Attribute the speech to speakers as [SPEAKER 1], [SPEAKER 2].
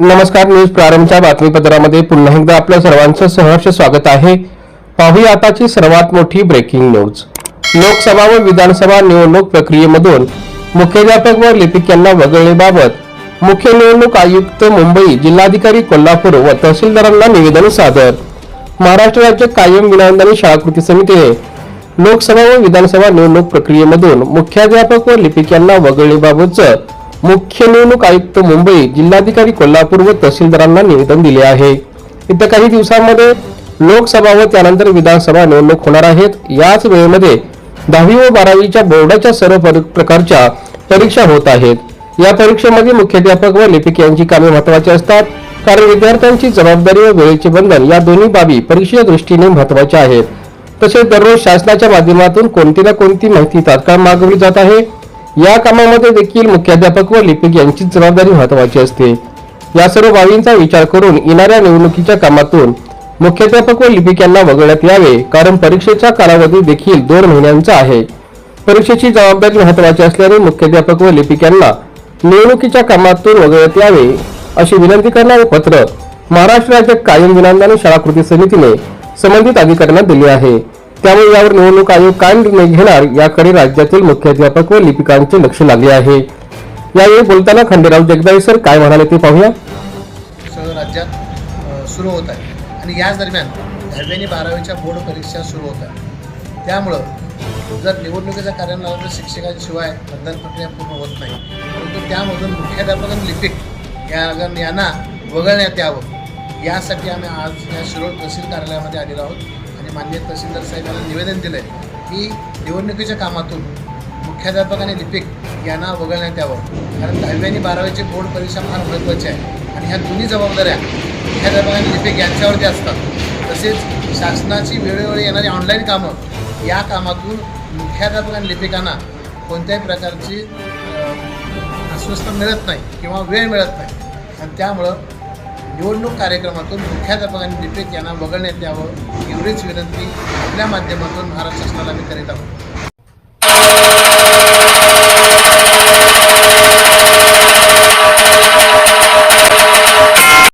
[SPEAKER 1] नमस्कार न्यूज प्रारंभच्या बातमीपत्रामध्ये पुन्हा एकदा आपलं सर्वांचं सहर्ष स्वागत आहे. पाहूया आताची सर्वात मोठी ब्रेकिंग न्यूज लोकसभा व विधानसभा निवडणूक प्रक्रियेमधून मुख्याध्यापक व लिपिक यांना वगळण्याबाबत मुख्य निवडणूक आयुक्त मुंबई जिल्हाधिकारी कोल्हापूर व तहसीलदारांना निवेदन सादर. महाराष्ट्र राज्य कायम विनांदानी शाळा कृती समितीने लोकसभा व विधानसभा निवडणूक प्रक्रियेमधून मुख्याध्यापक व लिपिक यांना वगळण्याबाबतचं मुख्य निवडणूक आयुक्त मुंबई जिल्हाधिकारी कोल्हापूर व तहसीलदारांना निवेदन दिले आहे. येत्या काही दिवसांमध्ये लोकसभा व त्यानंतर विधानसभा निवडणूक होणार आहेत. याच वेळेमध्ये दहावी व बारावीच्या बोर्डाच्या सर्व प्रकारच्या परीक्षा होत आहेत. या परीक्षेमध्ये मुख्याध्यापक व लिपिक यांची कामे महत्वाची असतात. कारण विद्यार्थ्यांची जबाबदारी व वेळेचे बंधन या दोन्ही बाबी परीक्षेच्या दृष्टीने महत्त्वाच्या आहेत. तसेच दररोज शासनाच्या माध्यमातून कोणती ना कोणती माहिती तात्काळ मागवली जात आहे. या कामामध्ये देखील मुख्याध्यापक व लिपिक यांची जबाबदारी महत्वाची असते. या सर्व बाबींचा विचार करून येणाऱ्या निवडणुकीच्या कामातून मुख्याध्यापक व लिपिक यांना वगळण्यात यावे कारण परीक्षेचा कालावधी देखील दोन महिन्यांचा आहे. परीक्षेची जबाबदारी महत्वाची असल्याने मुख्याध्यापक व लिपिक यांना निवडणुकीच्या कामातून वगळण्यात यावे अशी विनंती करणारे पत्र महाराष्ट्र राज्य कायम विनांदाने शाळा कृती समितीने संबंधित अधिकाऱ्यांना दिले आहे. त्यामुळे यावर निवडणूक आयोग काय निर्णय घेणार याकडे राज्यातील मुख्याध्यापक व लिपिकांचे लक्ष लागले आहे. यावेळी बोलताना खंडेराव जगदाळे सर काय म्हणाले ते पाहूया.
[SPEAKER 2] सर्व राज्यात सुरू होत आहे. आणि याच दरम्यान दहावी आणि बारावीच्या बोर्ड परीक्षा सुरू होत आहे. त्यामुळं जर निवडणुकीच्या कार्यालयात शिक्षकांशिवाय मतदान प्रक्रिया पूर्ण होत नाही परंतु त्यामधून मुख्याध्यापक आणि लिपिक या यांना वगळण्यात यावं यासाठी आम्ही आज या शिरोळ तहसील कार्यालयामध्ये आलेलो आहोत. आणि माननीय तहसीलदार साहेबांना निवेदन दिलं आहे की निवडणुकीच्या कामातून मुख्याध्यापक आणि लिपिक यांना वगळण्यात यावं. कारण दहावी आणि बारावीची बोर्ड परीक्षा फार महत्त्वाची आहे. आणि ह्या दोन्ही जबाबदाऱ्या मुख्याध्यापक आणि लिपिक यांच्यावरती असतात. तसेच शासनाची वेळोवेळी येणारी ऑनलाईन कामं या कामातून मुख्याध्यापक आणि लिपिकांना कोणत्याही प्रकारची अस्वस्थ मिळत नाही किंवा वेळ मिळत नाही. आणि त्यामुळं निवडणूक कार्यक्रमातून मुख्याध्यापकांनी आणि यांना वगळण्यात यावं एवढीच विनंती आपल्या माध्यमातून महाराष्ट्र शासनाला मी करीत आहोत.